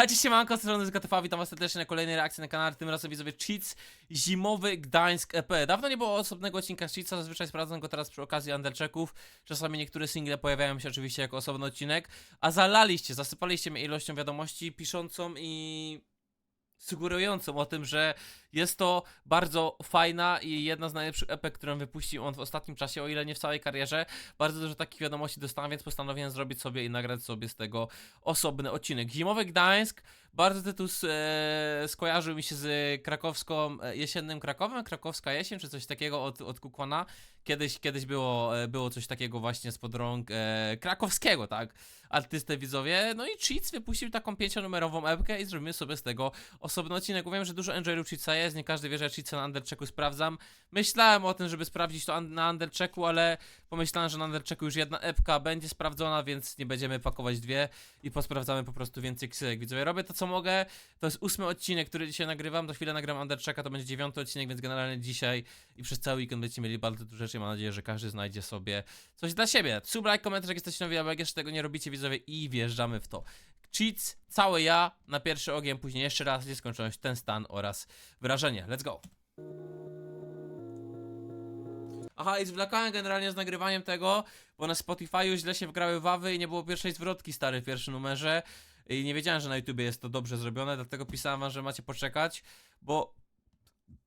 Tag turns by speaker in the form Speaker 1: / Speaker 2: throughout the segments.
Speaker 1: A dziś siemanko, z strony ZKTV, witam was serdecznie na kolejnej reakcji na kanale, tym razem widzowie Cheats Zimowy Gdańsk EP. Dawno nie było osobnego odcinka Cheatsa, zazwyczaj sprawdzam go teraz przy okazji Underchecków. Czasami niektóre single pojawiają się oczywiście jako osobny odcinek, a zalaliście, zasypaliście mnie ilością wiadomości piszącą i sugerującą o tym, że jest to bardzo fajna i jedna z najlepszych epek, którą wypuścił on w ostatnim czasie, o ile nie w całej karierze. Bardzo dużo takich wiadomości dostałem, więc postanowiłem zrobić sobie i nagrać sobie z tego osobny odcinek. Zimowy Gdańsk, bardzo tytuł e, skojarzył mi się z krakowską, e, jesiennym Krakowem, krakowska jesień, czy coś takiego od, od Kukłana. Kiedyś, kiedyś było, e, było coś takiego właśnie spod rąk e, krakowskiego, tak, artystę widzowie. No i Cheats wypuścił taką pięcionumerową epkę i zrobimy sobie z tego osobny odcinek. Wiem, że dużo enjoyów Cheatsa jest, nie każdy wie, że Cheatsa na Underchecku sprawdzam. Myślałem o tym, żeby sprawdzić to na Underchecku, ale pomyślałem, że na Underchecku już jedna epka będzie sprawdzona, więc nie będziemy pakować dwie i posprawdzamy po prostu więcej ksylek. Widzowie, robię to co mogę. To jest ósmy odcinek, który dzisiaj nagrywam. Do chwilę nagram Underchecka, to będzie dziewiąty odcinek, więc generalnie dzisiaj i przez cały weekend będziecie mieli bardzo dużo rzeczy. Mam nadzieję, że każdy znajdzie sobie coś dla siebie. Sub, like, komentarz, jak jesteście nowi, albo jak jeszcze tego nie robicie, widzowie, i wjeżdżamy w to. Cheats, całe ja, na pierwszy ogień, później jeszcze raz, nieskończoność, ten stan oraz wyrażenie. Let's go! Aha, i zwlekałem generalnie z nagrywaniem tego, bo na Spotify źle się wgrały wawy i nie było pierwszej zwrotki stary w pierwszym numerze. I nie wiedziałem, że na YouTubie jest to dobrze zrobione, dlatego pisałem wam, że macie poczekać, bo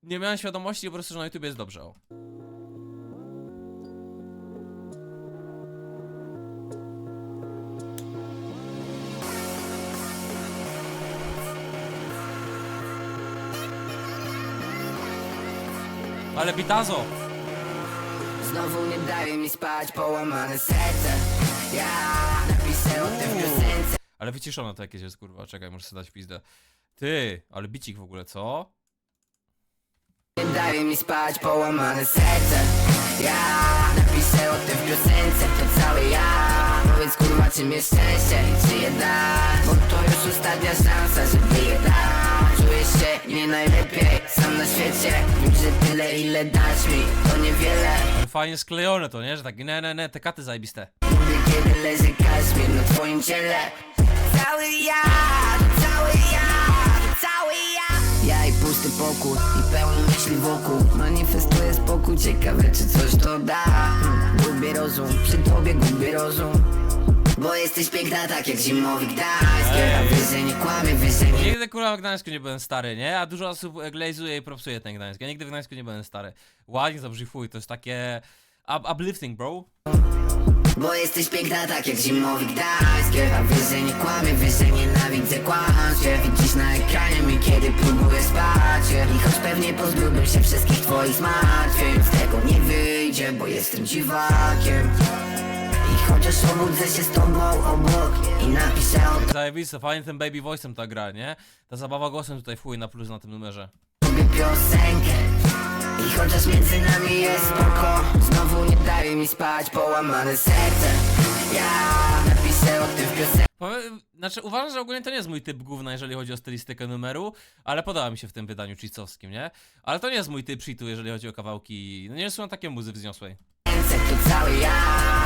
Speaker 1: nie miałem świadomości po prostu, że na YouTubie jest dobrze. O. Ale Bitazo!
Speaker 2: Znowu nie daje mi spać połamane serce Ja napiszę o tym w piosence
Speaker 1: Ale wyciszone to jakieś jest, kurwa, czekaj, muszę sobie dać pizdę. Ty, ale bicik w ogóle, co?
Speaker 2: Nie daje mi spać połamane serce Ja napiszę o tym w piosence To cały ja Powiedz kurwa czym jest szczęście i czy je dasz Bo to już ostatnia szansa, żeby je dać Czuję się nie najlepiej sam na świecie Wiem, że tyle ile dasz mi to niewiele
Speaker 1: Ale Fajnie sklejone to, nie? Że tak, ne, ne, ne, te katy zajebiste.
Speaker 2: Lubię kiedy leży na twoim ciele Cały ja, cały ja, cały ja Ja i pusty pokój i pełen myśli wokół Manifestuję spokój, ciekawe czy coś to da Gubię rozum, przy tobie gubię rozum Bo jesteś piękna tak jak zimowy Gdańsk Ja że nie kłamię, wiesz, że nie
Speaker 1: Nigdy kurwa w Gdańsku nie byłem stary, nie? A dużo osób glazuje i propsuje ten Gdańsk. Ja nigdy w Gdańsku nie byłem stary. Ładnie to fuj, to jest takie up uplifting, bro.
Speaker 2: Bo jesteś piękna tak jak zimowy Gdańsk. Ja wiesz, że nie kłamię, wiesz, że nienawidzę kłamstw Widzisz na ekranie mnie, kiedy próbuję spać. I choć pewnie pozbyłbym się wszystkich twoich zmartwień Z tego nie wyjdzie, bo jestem dziwakiem. I chociaż obudzę się z tobą obok I napiszę o
Speaker 1: Zajebiste, fajnie ten baby voice'em ta gra, nie? Ta zabawa głosem tutaj w chuj na plus na tym numerze.
Speaker 2: tobie piosenkę I chociaż między nami jest spoko Znowu nie daje mi spać połamane serce. Ja napiszę o tym w piosence.
Speaker 1: Powiem, znaczy uważam, że ogólnie to nie jest mój typ gówna, jeżeli chodzi o stylistykę numeru, ale podoba mi się w tym wydaniu cheatsowskim, nie? Ale to nie jest mój typ cheatu, jeżeli chodzi o kawałki, no nie są takie muzy wzniosłej.
Speaker 2: to cały ja.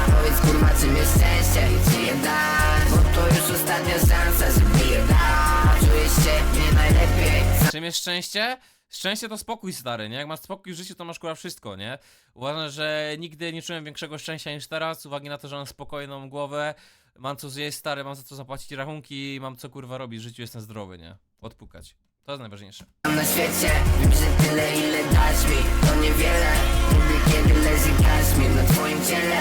Speaker 2: Powiedz kurwa czym jest szczęście? I czy je dasz Bo to już ostatnia szansa, żeby je dać. Czuję się nie najlepiej.
Speaker 1: Czym jest szczęście? Szczęście to spokój stary, nie? Jak masz spokój w życiu, to masz kurwa wszystko, nie? Uważam, że nigdy nie czułem większego szczęścia niż teraz, z uwagi na to, że mam spokojną głowę, mam co zjeść stary, mam za co zapłacić rachunki, mam co kurwa robić, w życiu jestem zdrowy, nie? Odpukać. To jest najważniejsze.
Speaker 2: Mam na świecie Wiem, że tyle ile dasz mi To niewiele kiedy leży kaszmir na twoim ciele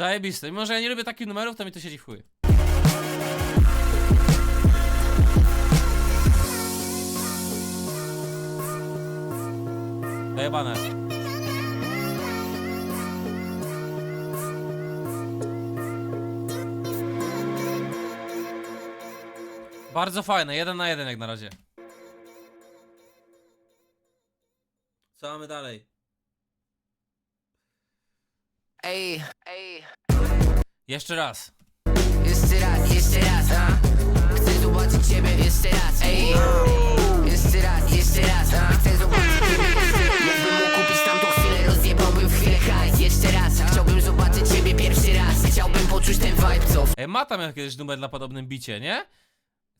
Speaker 1: Zajebiste. Mimo, że ja nie lubię takich numerów, to mi to siedzi w chuj. Zajebane. Bardzo fajne, jeden na jeden jak na razie. Co mamy dalej?
Speaker 2: Ej, ej.
Speaker 1: Jeszcze raz.
Speaker 2: Jeszcze raz, jeszcze raz, a? Chcę zobaczyć ciebie jeszcze raz, ej. Jeszcze raz, jeszcze raz, a? Chcę zobaczyć
Speaker 1: ciebie jeszcze raz.
Speaker 2: Jakbym mógł kupić tamtą chwilę, rozjebałbym w chwilę hajs. Jeszcze raz, a? chciałbym zobaczyć ciebie pierwszy raz. Chciałbym poczuć ten vibe, co w...
Speaker 1: Ej, ma tam jakieś numer na podobnym bicie, nie?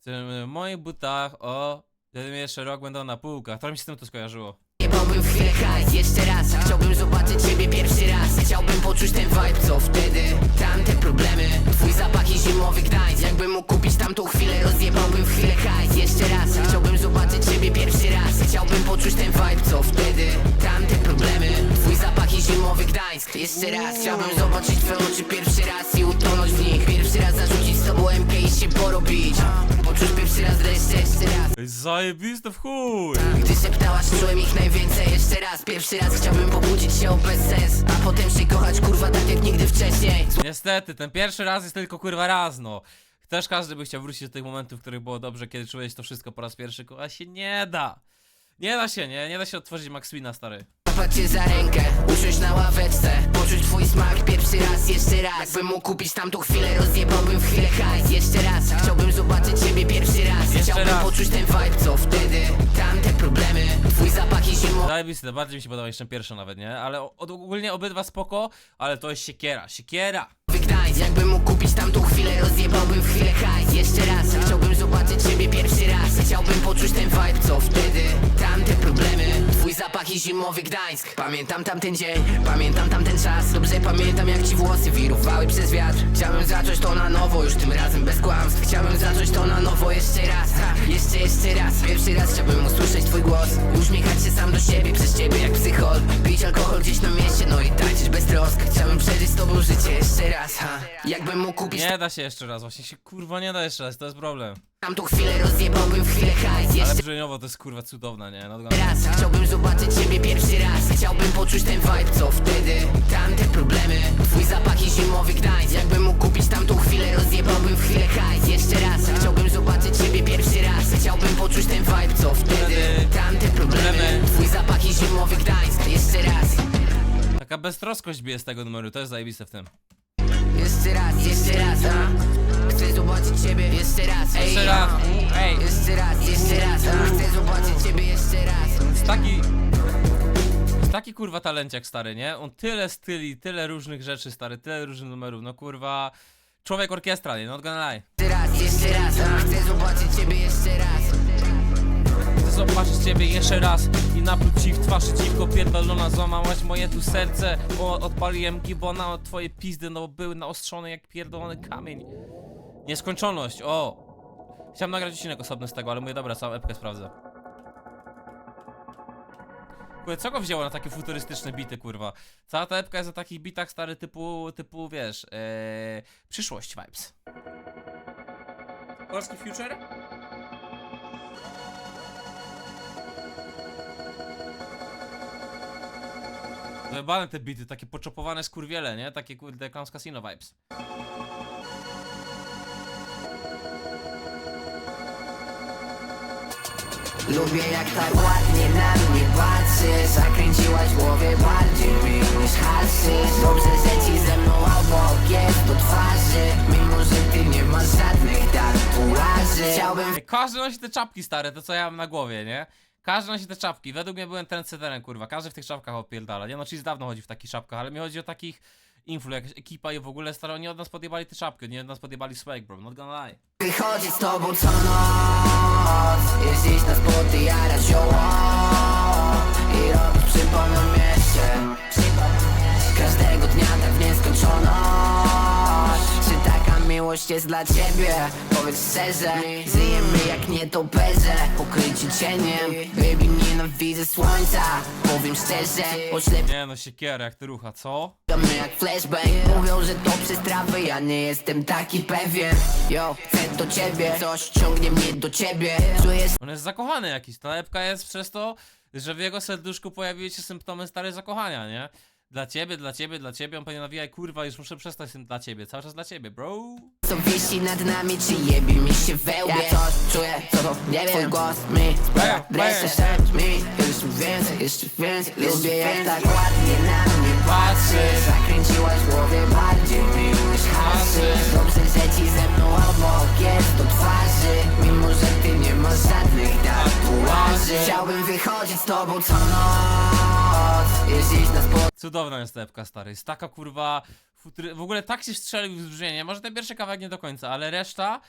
Speaker 1: W tym, y, moich butach, o... Wtedy jeszcze rok będą na półkach. To mi się z tym to skojarzyło.
Speaker 2: W chwilę hajs, jeszcze raz Chciałbym zobaczyć ciebie pierwszy raz. Chciałbym poczuć ten vibe, co wtedy? Tamte problemy, twój zapach i zimowy Gdańsk Jakbym mógł kupić tamtą chwilę Rozjebałbym chwilę hajs, jeszcze raz Chciałbym zobaczyć ciebie pierwszy raz. Chciałbym poczuć ten vibe, co wtedy? Tamte problemy, i zimowy Gdańsk Jeszcze raz, chciałbym zobaczyć twoje oczy pierwszy raz I utonąć w nich Pierwszy raz zarzucić z tobą MK i się porobić Poczuć pierwszy raz dreszcze, jeszcze raz
Speaker 1: Zajebiste w chuj!
Speaker 2: gdy szeptałaś, czułem ich najwięcej Jeszcze raz, pierwszy raz chciałbym pobudzić się o bezsens A potem się kochać, kurwa, tak jak nigdy wcześniej
Speaker 1: Niestety, ten pierwszy raz jest tylko kurwa raz, no. Też każdy by chciał wrócić do tych momentów, w których było dobrze, kiedy czułeś to wszystko po raz pierwszy, a się nie da. Nie da się, nie? Nie da się otworzyć Maxwina, stary.
Speaker 2: Złapać cię za rękę, usiąść na ławeczce. Poczuć twój smak pierwszy raz, jeszcze raz. Jakbym mógł kupić tamtą chwilę, rozjebałbym w chwilę hajs. Jeszcze raz, chciałbym zobaczyć ciebie pierwszy raz.
Speaker 1: Jeszcze
Speaker 2: Chciałbym
Speaker 1: raz.
Speaker 2: poczuć ten vibe, co wtedy Tamte problemy, twój zapach i zimowy
Speaker 1: Zajebiste, bardziej mi się podoba jeszcze pierwsza nawet, nie? Ale o- ogólnie obydwa spoko, ale to jest siekiera, siekiera!
Speaker 2: Gdańsk Jakbym mógł kupić tamtą chwilę, rozjebałbym w chwilę hajs. Jeszcze raz, chciałbym zobaczyć ciebie pierwszy raz. Chciałbym poczuć ten vibe, co wtedy Tamte problemy, twój zapach i zimowy Gdańsk. Pamiętam tamten dzień, pamiętam tamten czas. Dobrze pamiętam jak ci włosy wirowały przez wiatr. Chciałbym zacząć to na nowo, już tym razem bez kłamstw. Chciałbym zacząć to na nowo jeszcze raz ha, Jeszcze, jeszcze raz, pierwszy raz chciałbym usłyszeć twój głos. Uśmiechać się sam do siebie, przez ciebie jak psychol Pić alkohol gdzieś na mieście, no i tańczyć bez trosk. Chciałbym przeżyć z tobą życie jeszcze raz, ha. Jakbym mógł kupić
Speaker 1: Nie da się jeszcze raz, właśnie się kurwa nie da jeszcze raz, to jest problem.
Speaker 2: tamtą chwilę, rozjebałbym w chwilę
Speaker 1: brzmieniowo to jest kurwa cudowna, nie? No,
Speaker 2: raz, chciałbym zobaczyć ciebie pierwszy raz. Chciałbym poczuć ten vibe, co wtedy. Tamte problemy, twój zapach i zimowy Gdańsk Jakbym mógł kupić tamtą chwilę, rozjebałbym w chwilę hajs. Jeszcze raz, chciałbym zobaczyć ciebie pierwszy raz. Chciałbym poczuć ten vibe, co wtedy. Tamte Problemy. twój zapach i zimowy Gdańsk Jeszcze raz,
Speaker 1: Taka beztroskość bije z tego numeru, to jest zajebiste w tym.
Speaker 2: jeszcze raz, jeszcze raz, a Chcę zobaczyć ciebie jeszcze raz, ej,
Speaker 1: Jeszcze raz, ej.
Speaker 2: Jeszcze raz, jeszcze raz, Chcę zobaczyć ciebie jeszcze raz
Speaker 1: jest taki. Jest taki kurwa talenciak stary, nie? On tyle styli, tyle różnych rzeczy, stary, tyle różnych numerów, no kurwa. Człowiek orkiestra, nie? Not gonna lie.
Speaker 2: Jeszcze raz, jeszcze raz, Chcę zobaczyć ciebie jeszcze raz
Speaker 1: Chcę zobaczyć ciebie jeszcze raz i napluć ci w twarz dziwko pierdolona, złamałaś moje tu serce. O, odpaliłem gibona od twoje pizdy, no były naostrzone jak pierdolony kamień. Nieskończoność, o! Chciałem nagrać odcinek osobny z tego, ale mówię, dobra, całą epkę sprawdzę. Kurde, co go wzięło na takie futurystyczne bity, kurwa? Cała ta epka jest na takich bitach stary typu, typu, wiesz, ee, przyszłość vibes. Polski future? Wyjebane te bity, takie poczopowane skurwiele, nie? Takie kurde Clowns Casino vibes.
Speaker 2: Lubię jak tak ładnie na mnie patrzysz Zakręciłaś w głowie bardziej mi niż haszysz Dobrze, że ci ze mną obok jest do twarzy Mimo, że ty nie masz żadnych tatuaży Chciałbym
Speaker 1: Każdy nosi te czapki stare, to co ja mam na głowie, nie? Każdy nosi te czapki. Według mnie byłem trendsetterem, kurwa. Każdy w tych czapkach opierdala. Nie no, Cheese dawno chodzi w takich czapkach, ale mi chodzi o takich influ, jakaś ekipa i w ogóle staro, nie od nas podjebali te czapki, nie od nas podjebali swag, bro. Not gonna lie.
Speaker 2: z tobą co noc Jeździć na spoty, zioło I robić mieście Każdego dnia tak w nieskończoność miłość jest dla ciebie? Powiedz szczerze Żyjemy jak nietoperze Pokryci cieniem Baby nienawidzę słońca Powiem szczerze Oślepiamy
Speaker 1: Nie no, siekiera, jak to rucha, co?
Speaker 2: jak flashbang Mówią, że to przez trawę Ja nie jestem taki pewien Yo, chcę do ciebie Coś ciągnie mnie do ciebie Czuję
Speaker 1: On jest zakochany jakiś. Ta epka jest przez to, że w jego serduszku pojawiły się symptomy starej zakochania, nie? Dla ciebie, dla ciebie, dla ciebie. On pewnie nawijaj, kurwa, już muszę przestać z tym dla ciebie. Cały czas dla ciebie, bro.
Speaker 2: co wisi nad nami Czy jebie mi się we łbie. Ja coś czuję, co to nie wiem. Twój głos mi sprawia Dreszcze mi Jeszcze więcej, jeszcze więcej. Lubię jak tak ładnie na mnie patrzysz Zakręciłaś w głowie bardziej mi niż haszysz Dobrze, że ci ze mną obok jest do twarzy. Mimo, że ty nie masz żadnych tatuaży. Chciałbym wychodzić z tobą co noc. Jeździć na
Speaker 1: Cudowna jest ta epka, stary. Jest taka kurwa Futry... W ogóle tak się strzelił w brzmienie, może ten pierwszy kawałek nie do końca, ale reszta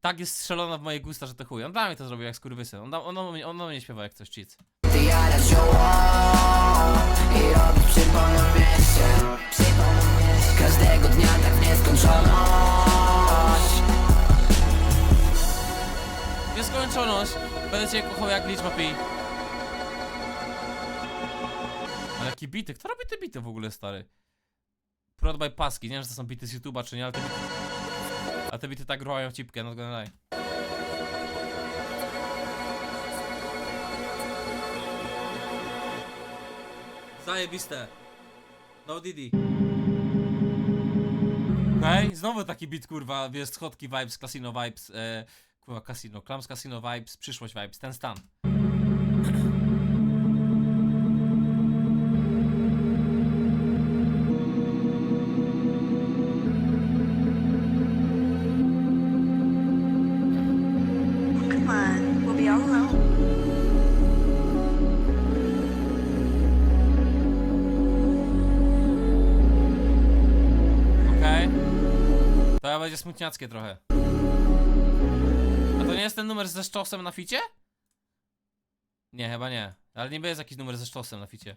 Speaker 1: tak jest strzelona w moje gusta, że to chuj. On dla mnie to zrobił jak skurwysyn. On, on, on, on, mnie śpiewa jak coś
Speaker 2: mieście Każdego dnia tak nieskończoność
Speaker 1: Nieskończoność. Będę cię kochał jak liczba pi. Jakie bity? Kto robi te bity w ogóle, stary? Prod by Paski. Nie wiem, czy to są bity z YouTube'a, czy nie, ale te bity... A te bity tak grają w cipkę, not gonna lie. Zajebiste. No Didi. Okej, znowu taki beat, kurwa, wiesz, schodki vibes, casino vibes, e, kurwa, casino, clams casino vibes, przyszłość vibes, ten stan. Będzie smutniackie trochę. A to nie jest ten numer ze szczosem na ficie? Nie, chyba nie. Ale niby jest jakiś numer ze szczosem na ficie.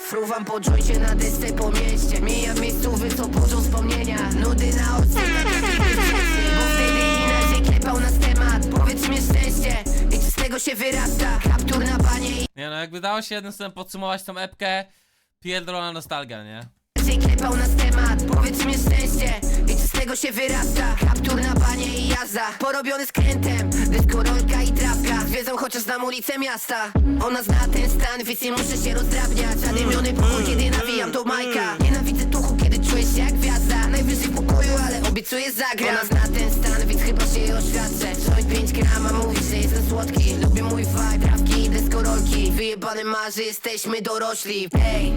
Speaker 2: Fruwam po joincie na dysce po mieście Mijam budzą wspomnienia Nudy na oczy, Bo wtedy inaczej klepał nas temat Powiedz mi szczęście I czy z tego się wyrasta Kaptur na i
Speaker 1: Nie no, jakby dało się jednym słowem podsumować tą epkę, pierdolona nostalgia, nie?
Speaker 2: klepał nas temat Powiedz mi szczęście. I czy z tego się wyrasta. Kaptur na panie i jazda. Porobiony skrętem Dyskorolka i trawka Zwiedzą chociaż znam ulicę miasta. Ona zna ten stan, więc nie muszę się rozdrabniać. Zadymiony pokój, kiedy nawijam do Majka. Nienawidzę tuchu, kiedy czuję się jak gwiazda. Najwyżej w pokoju, ale obiecuję zagram. Ona zna Marzy, jesteśmy dorośli. Ej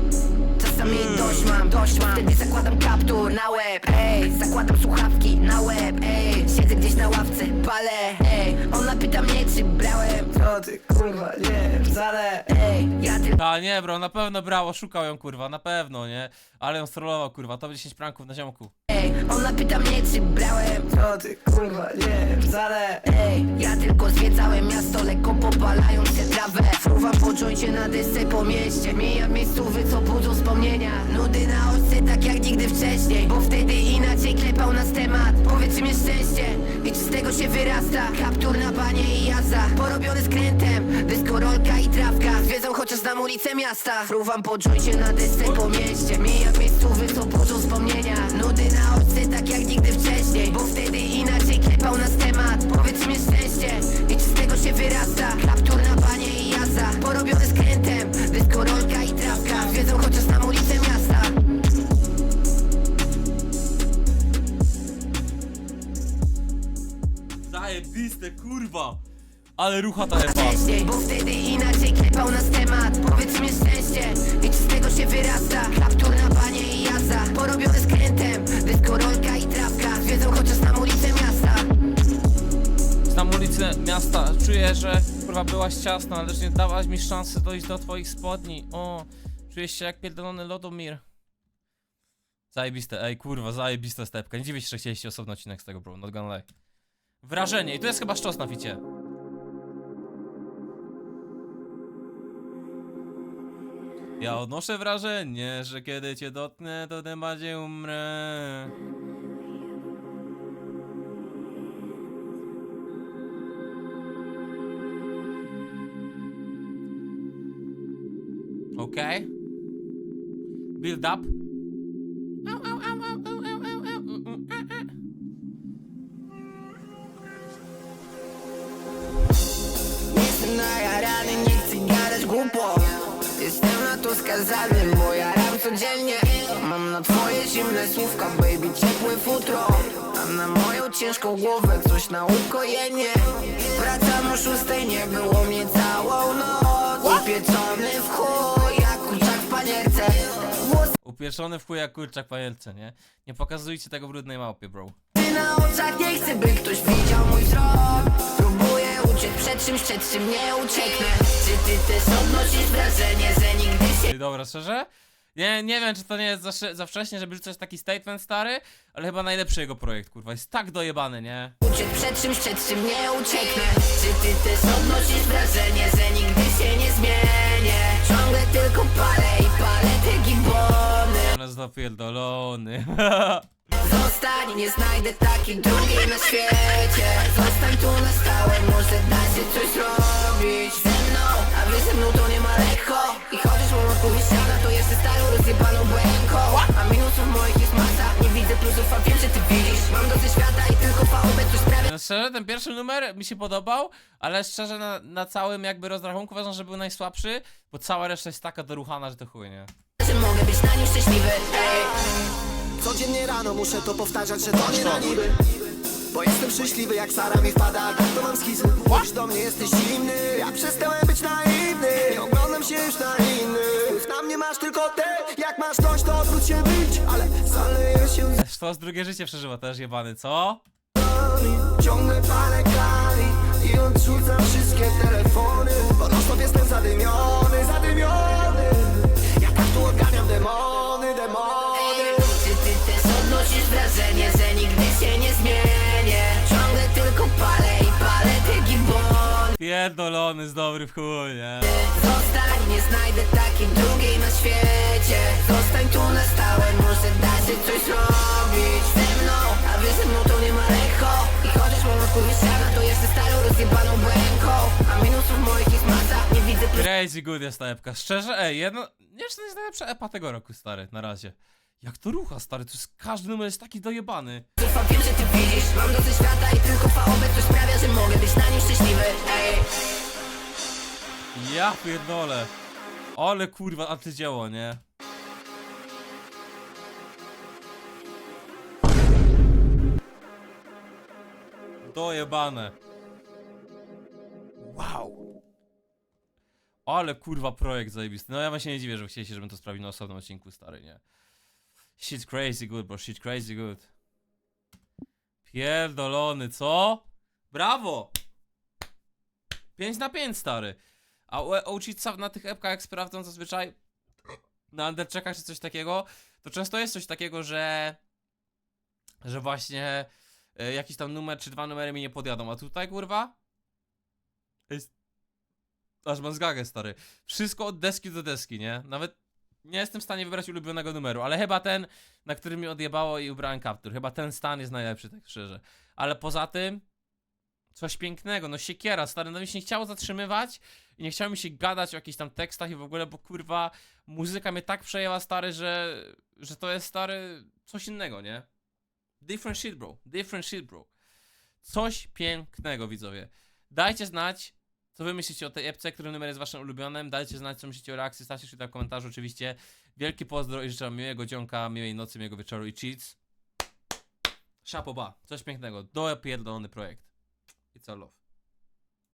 Speaker 2: Czasami dość mam, dość mam. Wtedy zakładam kaptur na łeb. Ej, zakładam słuchawki na łeb. Ej, siedzę gdzieś na ławce, palę. Ej, ona pyta mnie czy brałem.
Speaker 3: To ty kurwa, nie, wcale.
Speaker 2: Ej, ja tylko
Speaker 1: Ta, nie bro, na pewno brało, szukał ją kurwa, na pewno, nie? Ale ją strollował kurwa, to 10 pranków na ziomku.
Speaker 2: Ej, ona pyta mnie czy brałem.
Speaker 3: To ty kurwa, nie, wcale.
Speaker 2: Ej, tylko zwiedzałem miasto, lekko popalając tę trawę. Fruwam po joincie na desce po mieście Mijam miejscówy, co budzą wspomnienia. Nudy na oczce, tak jak nigdy wcześniej Bo wtedy inaczej klepał nas temat. Powiedz mi szczęście I czy z tego się wyrasta? Kaptur na panie i jazda Porobiony skrętem Dyskorolka i trawka. Zwiedzą chociaż znam ulicę miasta. Fruwam po joincie na desce po mieście Mijam miejscówy, co budzą wspomnienia. Nudy na oczce, tak jak nigdy wcześniej Bo wtedy inaczej klepał nas temat Powiedz mi szczęście I czy z tego się wyrasta? Kaptur na panie i jazda Porobiony skrętem Dyskorolka i trawka Zwiedzą chociaż znam ulicę miasta.
Speaker 1: Zajebiste, kurwa! Ale rucha ta epa.
Speaker 2: wcześniej Bo wtedy inaczej klepał nas temat. Powiedz mi szczęście I czy z tego się wyrasta? Kaptur na panie i jazda Porobiony skrętem Dyskorolka i trawka Zwiedzą chociaż miasta
Speaker 1: Znam ulicę miasta, czuję, że kurwa byłaś ciasna, lecz nie dałaś mi szansy dojść do twoich spodni. O, czuję się jak pierdolony Lodomir. Zajebiste, ej kurwa, zajebista stepka. Nie dziwię się, że chcieliście osobny odcinek z tego, bro, not gonna lie. Wrażenie, i tu jest chyba szczos na ficie. Ja odnoszę wrażenie, że kiedy cię dotknę, to tym bardziej umrę. Okay. Build up.
Speaker 2: Jestem najarany, nie chcę gadać głupot Jestem na to skazany, bo jaram codziennie. Mam na twoje zimne słówka, baby, ciepłe futro. A na moją ciężką głowę coś na ukojenie. Wracam o szóstej, nie było mnie całą noc. Upieczony w chuj, panierce
Speaker 1: Upieczony w chuj jak kurczak panielce, nie? Nie pokazujcie tego brudnej małpie, bro.
Speaker 2: na oczach, nie chcę by ktoś widział mój wzrok Próbuję uciec przed czymś, przed czym nie ucieknę Czy ty też odnosisz wrażenie, że nigdy się
Speaker 1: Dobra, szczerze? Nie, nie wiem, czy to nie jest za, za wcześnie, żeby rzucać taki statement stary, ale chyba najlepszy jego projekt, kurwa. Jest tak dojebany, nie?
Speaker 2: uciekł przed czymś, przed czym nie ucieknę Czy ty też odnosisz wrażenie, że nigdy się nie zmienię Ciągle tylko te
Speaker 1: jest dopierdolony.
Speaker 2: Zostań, nie znajdę takiej drugiej na świecie. Zostań tu na stałe, może da się coś zrobić. Ze mną, a wy ze mną to nie ma lekko. I chociaż mam odpowiedź ściana, to jeszcze starą rozjebaną błęką. A minusów moich jest masa, nie widzę plusów, a wiem, że ty widzisz. Mam dosyć świata i tylko faobę coś sprawia
Speaker 1: No szczerze, ten pierwszy numer mi się podobał, ale szczerze na, na całym jakby rozrachunku uważam, że był najsłabszy, bo cała reszta jest taka doruchana, że to chuj, nie?
Speaker 2: Że mogę być na nim szczęśliwy, ej
Speaker 4: Codziennie rano muszę to powtarzać, że to nie na niby. Bo jestem szczęśliwy jak Sara mi wpada, tak to mam schizy. Mówisz do mnie jesteś zimny, ja przestałem być naiwny. Nie oglądam się już na innych. Na mnie masz tylko ty, jak masz dość to odwróć się być Ale zaleję się
Speaker 1: to z drugie życie przeżywa też jebany, co?
Speaker 4: Ciągle parę kali i odrzucam wszystkie telefony Bo non jestem zadymiony
Speaker 1: Pierdolony z dobry w chuj, nie?
Speaker 2: Zostań, nie znajdę takiej drugiej na świecie Zostań tu na stałe, może da się coś zrobić Ze mną, a wy ze mną to nie ma lekko I chociaż mam to jeszcze starą rozjebaną błęką A minusów moich jest masa, nie widzę
Speaker 1: Crazy good jest ta epka. Szczerze, ej, jedno... Czy to jest najlepsza epa tego roku, stary, na razie. Jak to rucha, stary, to jest... Każdy numer jest taki dojebany.
Speaker 2: a wiem, że ty widzisz Mam dosyć świata i tylko coś sprawia, że mogę być na nim szczęśliwy Ej,
Speaker 1: Ja pierdolę. Ale kurwa, antydzieło, nie? Dojebane. Wow. Ale kurwa projekt zajebisty. No ja właśnie nie dziwię, że chcieliście, żebym to sprawił na osobnym odcinku, stary, nie? Shit crazy good, bro. Shit crazy good. Pierdolony, co? Brawo! 5 na 5, stary. A uczyć na tych epkach, jak sprawdzam zazwyczaj na undercheckach czy coś takiego, to często jest coś takiego, że że właśnie e, jakiś tam numer czy dwa numery mi nie podjadą, a tutaj kurwa jest aż mam zgagę stary. Wszystko od deski do deski, nie? Nawet nie jestem w stanie wybrać ulubionego numeru, ale chyba ten, na którym mi odjebało i ubrałem kaptur. Chyba ten stan jest najlepszy, tak szczerze. Ale poza tym Coś pięknego, no siekiera, stary, no mi się nie chciało zatrzymywać i nie chciało mi się gadać o jakichś tam tekstach i w ogóle, bo kurwa, muzyka mnie tak przejęła, stary, że, że to jest, stary, coś innego, nie? Different shit, bro, different shit, bro. Coś pięknego, widzowie. Dajcie znać, co wy myślicie o tej epce, który numer jest waszym ulubionym, dajcie znać, co myślicie o reakcji, stawcie się tam w komentarzu, oczywiście. Wielki pozdro i życzę miłego dzionka, miłej nocy, miłego wieczoru i cheats. Szapoba, coś pięknego, dopierdolony projekt. It's all love.